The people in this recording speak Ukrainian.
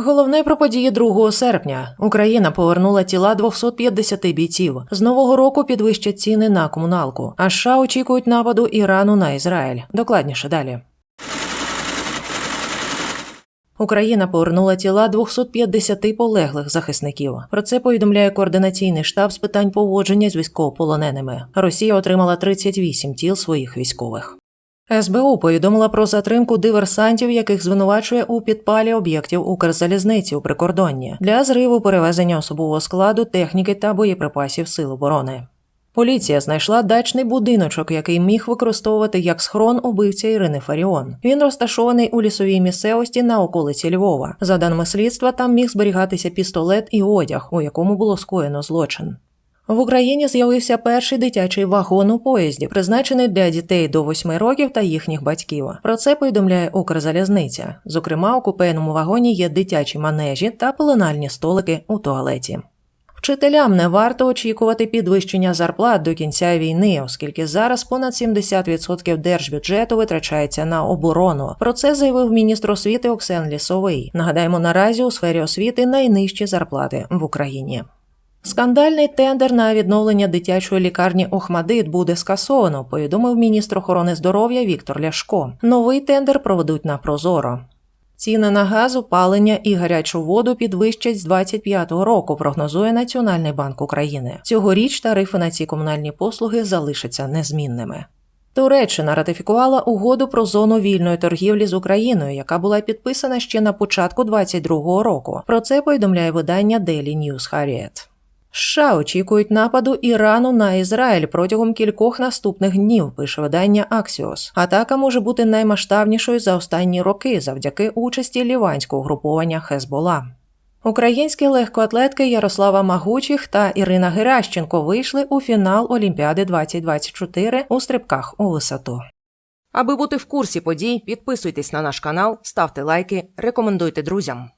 Головне про події 2 серпня. Україна повернула тіла 250 бійців. З нового року підвищать ціни на комуналку. А США очікують нападу Ірану на Ізраїль. Докладніше далі. Україна повернула тіла 250 полеглих захисників. Про це повідомляє координаційний штаб з питань поводження з військовополоненими. Росія отримала 38 тіл своїх військових. СБУ повідомила про затримку диверсантів, яких звинувачує у підпалі об'єктів Укрзалізниці у прикордонні для зриву перевезення особового складу, техніки та боєприпасів Сил оборони. Поліція знайшла дачний будиночок, який міг використовувати як схрон убивця Ірини Фаріон. Він розташований у лісовій місцевості на околиці Львова. За даними слідства, там міг зберігатися пістолет і одяг, у якому було скоєно злочин. В Україні з'явився перший дитячий вагон у поїзді, призначений для дітей до 8 років та їхніх батьків. Про це повідомляє Укрзалізниця. Зокрема, у купейному вагоні є дитячі манежі та пеленальні столики у туалеті. Вчителям не варто очікувати підвищення зарплат до кінця війни, оскільки зараз понад 70% держбюджету витрачається на оборону. Про це заявив міністр освіти Оксен Лісовий. Нагадаємо, наразі у сфері освіти найнижчі зарплати в Україні. Скандальний тендер на відновлення дитячої лікарні Охмадит буде скасовано, повідомив міністр охорони здоров'я Віктор Ляшко. Новий тендер проведуть на Прозоро. Ціни на газ, опалення і гарячу воду підвищать з 25-го року, прогнозує Національний банк України. Цьогоріч тарифи на ці комунальні послуги залишаться незмінними. Туреччина ратифікувала угоду про зону вільної торгівлі з Україною, яка була підписана ще на початку 22-го року. Про це повідомляє видання Daily News Harriet. США очікують нападу Ірану на Ізраїль протягом кількох наступних днів, пише видання Axios. Атака може бути наймасштабнішою за останні роки завдяки участі ліванського угруповання Хезбола. Українські легкоатлетки Ярослава Магучих та Ірина Геращенко вийшли у фінал Олімпіади 2024 у стрибках у висоту. Аби бути в курсі подій, підписуйтесь на наш канал, ставте лайки, рекомендуйте друзям.